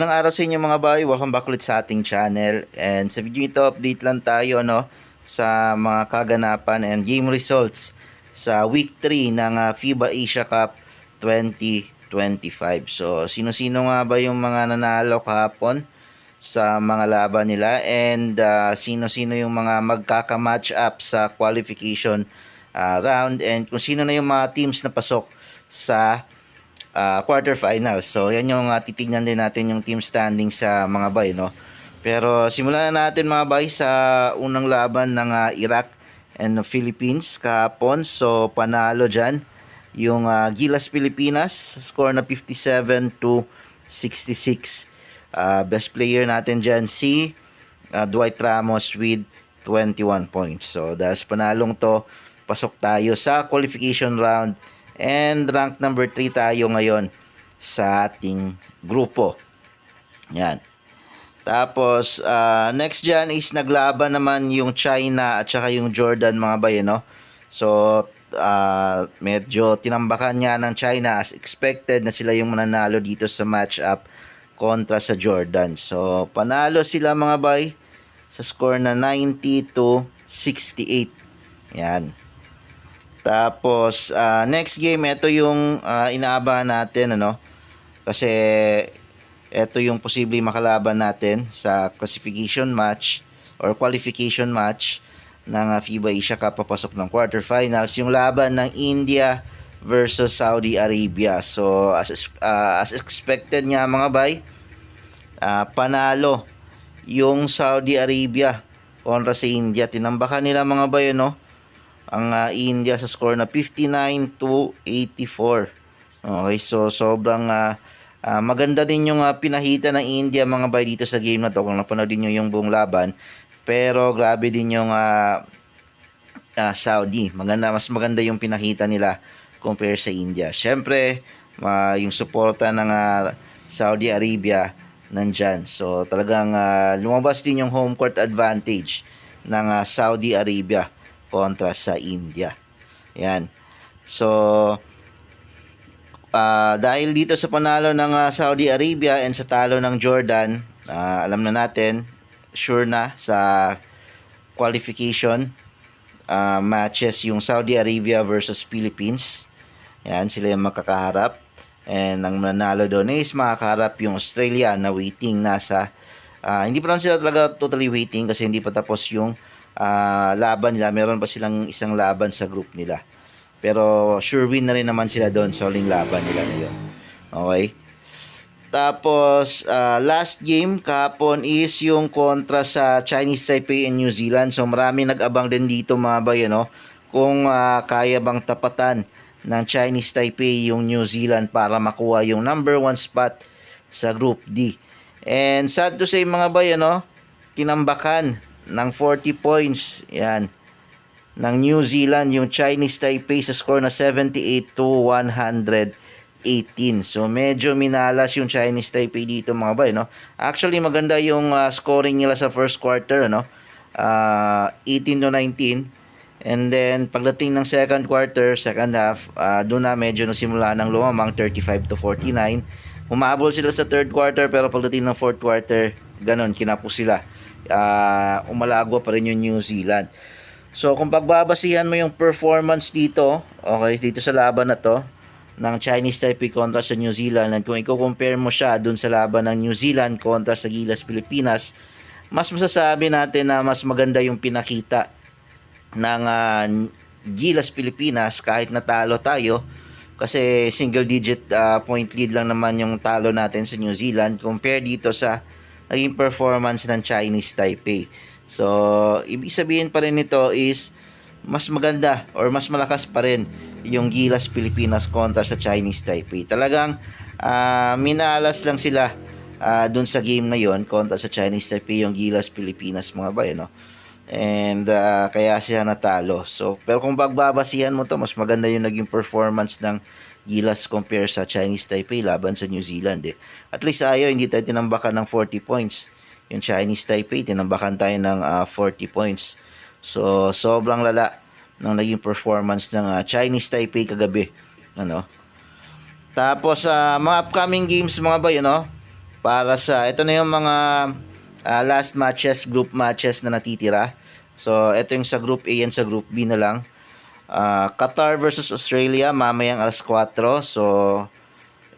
Ng araw sa inyo mga boy, welcome back ulit sa ating channel. And sa video ito update lang tayo no sa mga kaganapan and game results sa week 3 ng ah, FIBA Asia Cup 2025. So sino-sino nga ba yung mga nanalo kahapon sa mga laban nila? And ah, sino-sino yung mga magkaka-match up sa qualification ah, round? And kung sino na yung mga teams na pasok sa uh, quarterfinals. So, yan yung uh, titignan din natin yung team standing sa mga bay, no? Pero simulan na natin mga bay sa unang laban ng uh, Iraq and the Philippines kahapon. So, panalo dyan yung uh, Gilas Pilipinas. Score na 57 to 66. Uh, best player natin dyan si uh, Dwight Ramos with 21 points. So, dahil sa panalong to, pasok tayo sa qualification round And rank number 3 tayo ngayon sa ating grupo. Yan. Tapos, uh, next dyan is naglaban naman yung China at saka yung Jordan mga bayan, no? So, uh, medyo tinambakan niya ng China as expected na sila yung mananalo dito sa match-up kontra sa Jordan. So, panalo sila mga bay sa score na 90 to 68. Yan. Tapos, uh, next game, ito yung uh, inaabahan natin, ano? Kasi, ito yung posible makalaban natin sa classification match or qualification match ng uh, FIBA Asia Cup papasok ng quarterfinals. Yung laban ng India versus Saudi Arabia. So, as, uh, as expected nga mga bay, uh, panalo yung Saudi Arabia kontra sa India. Tinambakan nila mga bay, no? Ang uh, India sa score na 59 to 84. Okay, so sobrang uh, uh, maganda din yung uh, pinahita ng India mga bay dito sa game na to kung napanood niyo yung buong laban. Pero grabe din yung uh, uh, Saudi. Maganda, mas maganda yung pinakita nila compare sa India. Siyempre, uh, yung suporta ng uh, Saudi Arabia nandyan. So talagang uh, lumabas din yung home court advantage ng uh, Saudi Arabia kontra sa India. Yan. So, uh, dahil dito sa panalo ng uh, Saudi Arabia and sa talo ng Jordan, uh, alam na natin, sure na sa qualification uh, matches yung Saudi Arabia versus Philippines. Yan, sila yung makakaharap. And ang mananalo doon is makakaharap yung Australia na waiting nasa uh, hindi pa naman sila talaga totally waiting kasi hindi pa tapos yung uh, laban nila. Meron pa silang isang laban sa group nila. Pero sure win na rin naman sila doon sa uling laban nila na yun. Okay? Tapos, uh, last game kahapon is yung kontra sa Chinese Taipei and New Zealand. So, marami nag-abang din dito mga bayan, no? Kung uh, kaya bang tapatan ng Chinese Taipei yung New Zealand para makuha yung number one spot sa Group D. And sad to say mga bayan, no? Tinambakan ng 40 points. Yan. Ng New Zealand, yung Chinese Taipei sa score na 78 to 118. So medyo minalas yung Chinese Taipei dito mga bay, no? Actually maganda yung uh, scoring nila sa first quarter, no? Uh, 18 to 19. And then pagdating ng second quarter, second half, uh, doon na medyo nasimula ng lumamang 35 to 49. Humabol sila sa third quarter pero pagdating ng fourth quarter, ganun, kinapos sila uh, umalagwa pa rin yung New Zealand. So kung pagbabasihan mo yung performance dito, okay, dito sa laban na to, ng Chinese Taipei kontra sa New Zealand, and kung i-compare mo siya dun sa laban ng New Zealand kontra sa Gilas Pilipinas, mas masasabi natin na mas maganda yung pinakita ng uh, Gilas Pilipinas kahit natalo tayo kasi single digit uh, point lead lang naman yung talo natin sa New Zealand compare dito sa naging performance ng Chinese Taipei. So, ibig sabihin pa rin nito is mas maganda or mas malakas pa rin yung Gilas Pilipinas kontra sa Chinese Taipei. Talagang uh, minalas lang sila uh, dun sa game na yon kontra sa Chinese Taipei yung Gilas Pilipinas mga bayan no. And uh, kaya siya natalo. So pero kung bagbabasihan mo to mas maganda yung naging performance ng Gilas compare sa Chinese Taipei laban sa New Zealand eh. At least ayaw hindi tayo tinambakan ng 40 points. Yung Chinese Taipei tinambakan tayo ng uh, ah, 40 points. So sobrang lala ng naging performance ng uh, Chinese Taipei kagabi. Ano? Tapos uh, mga upcoming games mga bay, ano? para sa ito na yung mga ah, last matches, group matches na natitira. So, ito yung sa group A and sa group B na lang. Ah, Qatar versus Australia mamayang alas 4. So,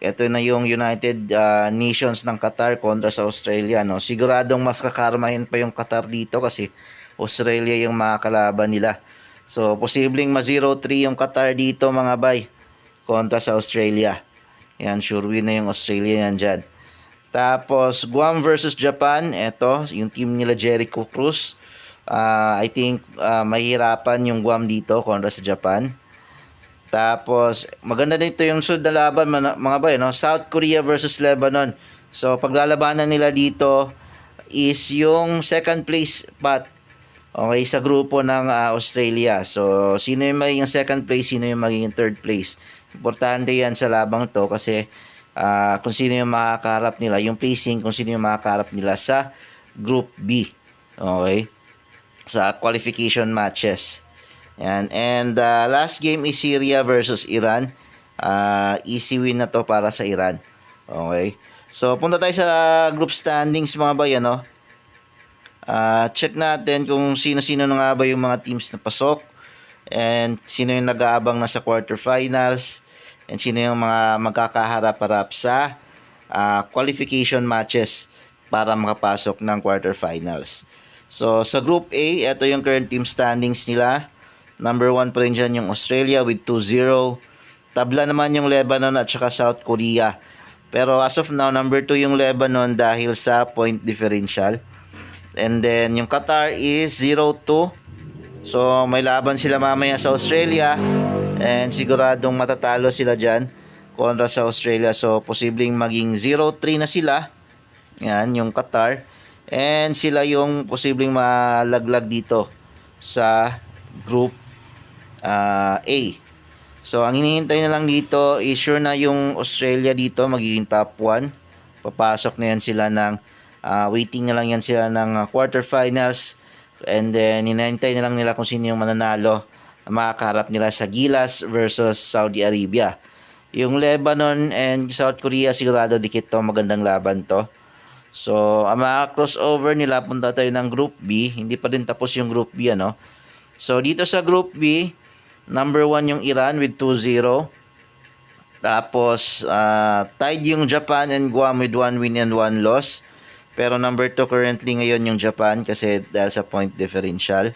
ito na yung United ah, Nations ng Qatar kontra sa Australia. No? Siguradong mas kakarmahin pa yung Qatar dito kasi Australia yung makakalaban nila. So, posibleng ma-0-3 yung Qatar dito mga bay kontra sa Australia. Yan, sure win na yung Australia yan dyan. Tapos, Guam versus Japan. Ito, yung team nila Jericho Cruz. Ah, I think ah, mahirapan yung Guam dito kontra sa Japan. Tapos, maganda dito yung sunod na laban mga, bay, no? South Korea versus Lebanon. So, paglalabanan nila dito is yung second place spot Okay, sa grupo ng ah, Australia. So, sino yung magiging second place, sino yung magiging third place. Importante yan sa labang to kasi ah, kung sino yung makakaharap nila, yung placing, kung sino yung makakaharap nila sa Group B. Okay? Sa qualification matches. Yan. And ah, last game is Syria versus Iran. Ah, easy win na to para sa Iran. Okay? So, punta tayo sa group standings mga bayan, no? Ah, check natin kung sino-sino na nga ba yung mga teams na pasok and sino yung nag-aabang na sa quarterfinals and sino yung mga magkakaharap-harap sa ah, qualification matches para makapasok ng quarterfinals. So, sa Group A, ito yung current team standings nila. Number 1 pa rin dyan yung Australia with 2-0. Tabla naman yung Lebanon at saka South Korea. Pero as of now, number 2 yung Lebanon dahil sa point differential. And then yung Qatar is 0-2. So may laban sila mamaya sa Australia and siguradong matatalo sila diyan kontra sa Australia. So posibleng maging 0-3 na sila. Yan yung Qatar. And sila yung posibleng malaglag dito sa group ah, A. So ang hinihintay na lang dito is sure na yung Australia dito magiging top 1. Papasok na yan sila ng Ah, waiting na lang yan sila ng quarterfinals and then hinahintay na lang nila kung sino yung mananalo na makakaharap nila sa Gilas versus Saudi Arabia. Yung Lebanon and South Korea sigurado dikit to, magandang laban to. So, ang mga crossover nila, punta tayo ng Group B. Hindi pa din tapos yung Group B, ano? So, dito sa Group B, number 1 yung Iran with 2-0. Tapos, ah, tied yung Japan and Guam with 1 win and 1 loss. Pero number 2 currently ngayon yung Japan kasi dahil sa point differential.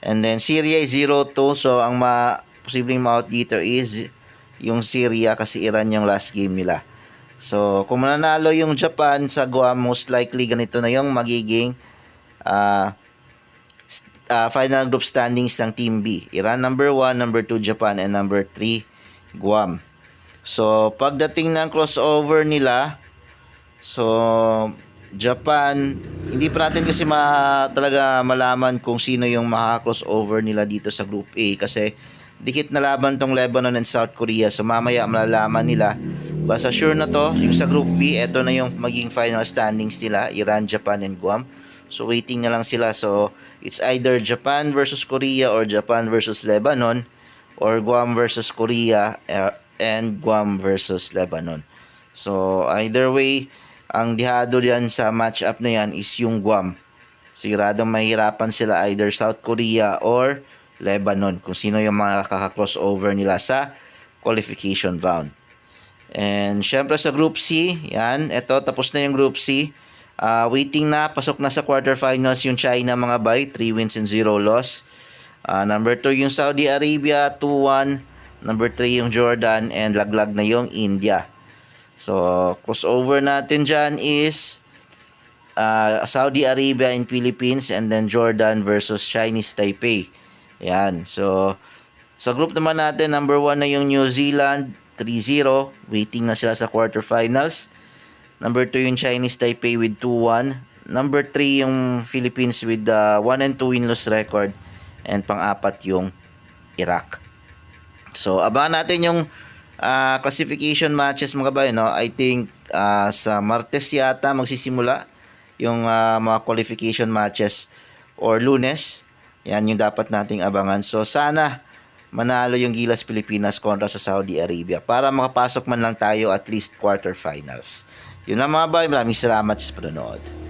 And then Syria is 0-2. So ang ma posibleng ma-out dito is yung Syria kasi Iran yung last game nila. So kung mananalo yung Japan sa Guam, most likely ganito na yung magiging st- ah, final group standings ng Team B. Iran number 1, number 2 Japan, and number 3 Guam. So pagdating ng crossover nila, so Japan, hindi pa natin kasi ma, talaga malaman kung sino yung makaka-crossover nila dito sa Group A kasi dikit na laban tong Lebanon and South Korea so mamaya malalaman nila basta sure na to. Yung sa Group B eto na yung maging final standings nila Iran, Japan and Guam. So waiting na lang sila. So it's either Japan versus Korea or Japan versus Lebanon or Guam versus Korea eh, and Guam versus Lebanon. So either way ang dihado diyan sa matchup na yan is yung Guam. Siguradong mahirapan sila either South Korea or Lebanon kung sino yung mga kaka-crossover nila sa qualification round. And syempre sa Group C, yan, eto tapos na yung Group C. Ah, waiting na, pasok na sa quarterfinals yung China mga bay, 3 wins and 0 loss. Ah, number 2 yung Saudi Arabia, 2-1. Number 3 yung Jordan and laglag na yung India. So, crossover natin dyan is uh, Saudi Arabia and Philippines and then Jordan versus Chinese Taipei. Yan. So, sa group naman natin, number 1 na yung New Zealand, 3-0. Waiting na sila sa quarterfinals. Number 2 yung Chinese Taipei with 2-1. Number 3 yung Philippines with uh, 1 and 2 win-loss record. And pang-apat yung Iraq. So, abangan natin yung ah, classification matches mga bayan, no? I think ah, sa Martes yata magsisimula yung ah, mga qualification matches or Lunes. Yan yung dapat nating abangan. So sana manalo yung Gilas Pilipinas kontra sa Saudi Arabia para makapasok man lang tayo at least quarterfinals. Yun lang mga boy, maraming salamat sa panonood.